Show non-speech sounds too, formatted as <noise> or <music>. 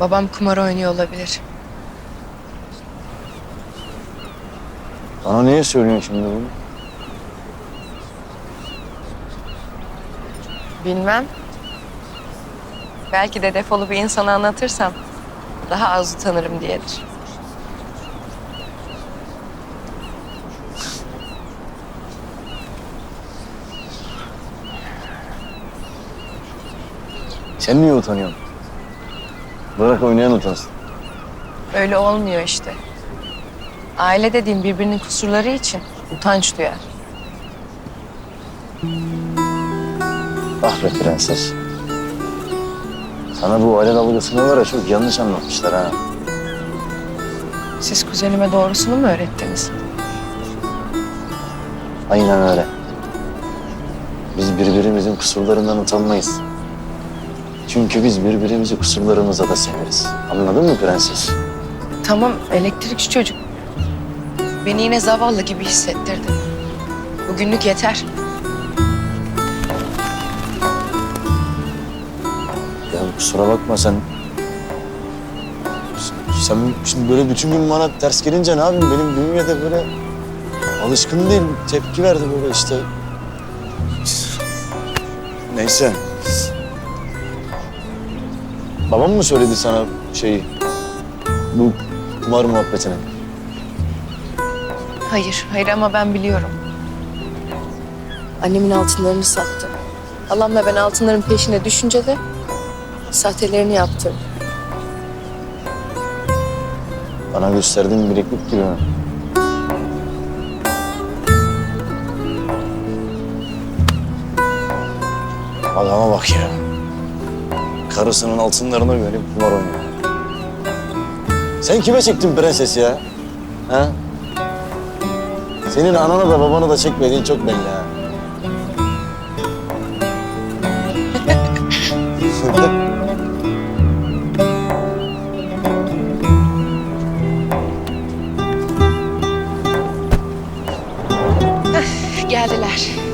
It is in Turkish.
Babam kumar oynuyor olabilir. Bana niye söylüyorsun şimdi bunu? Bilmem. Belki de defolu bir insana anlatırsam daha az utanırım diyedir. Sen niye utanıyorsun? Bırak oynayan utansın. Öyle olmuyor işte. Aile dediğim birbirinin kusurları için utanç duyar. Ah be prenses. Sana bu aile dalgasını var ya çok yanlış anlatmışlar ha. Siz kuzenime doğrusunu mu öğrettiniz? Aynen öyle. Biz birbirimizin kusurlarından utanmayız. Çünkü biz birbirimizi kusurlarımıza da severiz. Anladın mı prenses? Tamam elektrikçi çocuk. Beni yine zavallı gibi hissettirdin. Bugünlük yeter. Ya kusura bakma sen. Sen şimdi böyle bütün gün bana ters gelince ne yapayım? Benim bünye de böyle alışkın değil. Tepki verdi böyle işte. Neyse. Babam mı söyledi sana şeyi? Bu kumar muhabbetini. Hayır, hayır ama ben biliyorum. Annemin altınlarını sattı. Halamla ben altınların peşine düşünce de sahtelerini yaptı. Bana gösterdiğin biriklik gibi mi? Adama bak ya. Karısının altınlarına güvenip kumar oynuyor. Sen kime çektin prenses ya? Ha? Senin anana da babana da çekmediğin çok belli ha. <laughs> Geldiler.